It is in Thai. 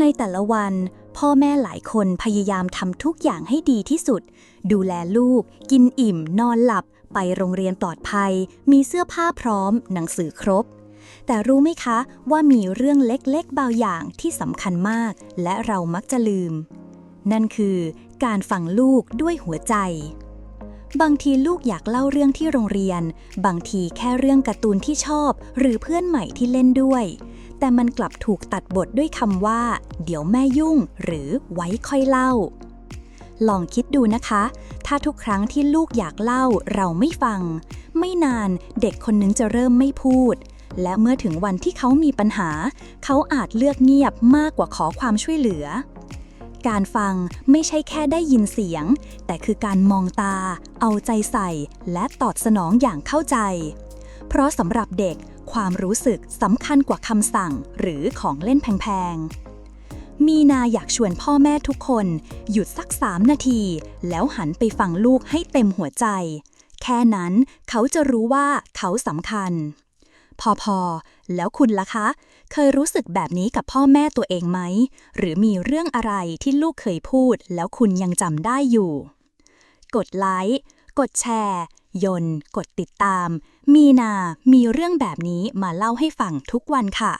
ในแต่ละวัน พ่อแม่หลายคนพยายามทำทุกอย่างให้ดีที่สุด ดูแลลูก กินอิ่ม นอนหลับ ไปโรงเรียนปลอดภัย มีเสื้อผ้าพร้อม หนังสือครบ แต่รู้ไหมคะว่ามีเรื่องเล็กๆบางอย่างที่สำคัญมาก และเรามักจะลืม นั่นคือ การฟังลูกด้วยหัวใจ บางทีลูกอยากเล่าเรื่องที่โรงเรียน บางทีแค่เรื่องการ์ตูนที่ชอบ หรือเพื่อนใหม่ที่เล่นด้วย แต่มันกลับถูกตัดบทด้วยคำว่า เดี๋ยวแม่ยุ่ง หรือไว้ค่อยเล่า ลองคิดดูนะคะ ถ้าทุกครั้งที่ลูกอยากเล่าเราไม่ฟัง ไม่นานเด็กคนนึงจะเริ่มไม่พูด และเมื่อถึงวันที่เขามีปัญหา เขาอาจเลือกเงียบมากกว่าขอความช่วยเหลือการฟังไม่ใช่แค่ได้ยินเสียง แต่คือการมองตา เอาใจใส่ และตอบสนองอย่างเข้าใจ เพราะสำหรับเด็ก ความรู้สึกสำคัญกว่าคำสั่งหรือของเล่นแพงๆ มีนาอยากชวนพ่อแม่ทุกคน หยุดสักสามนาที แล้วหันไปฟังลูกให้เต็มหัวใจ แค่นั้นเขาจะรู้ว่าเขาสำคัญ พอพอแล้วคุณล่ะคะ เคยรู้สึกแบบนี้กับพ่อแม่ตัวเองไหม หรือมีเรื่องอะไรที่ลูกเคยพูด แล้วคุณยังจำได้อยู่ กดไลค์ กดแชร์ ยนต์ กดติดตาม มีนา มีเรื่องแบบนี้มาเล่าให้ฟังทุกวันค่ะ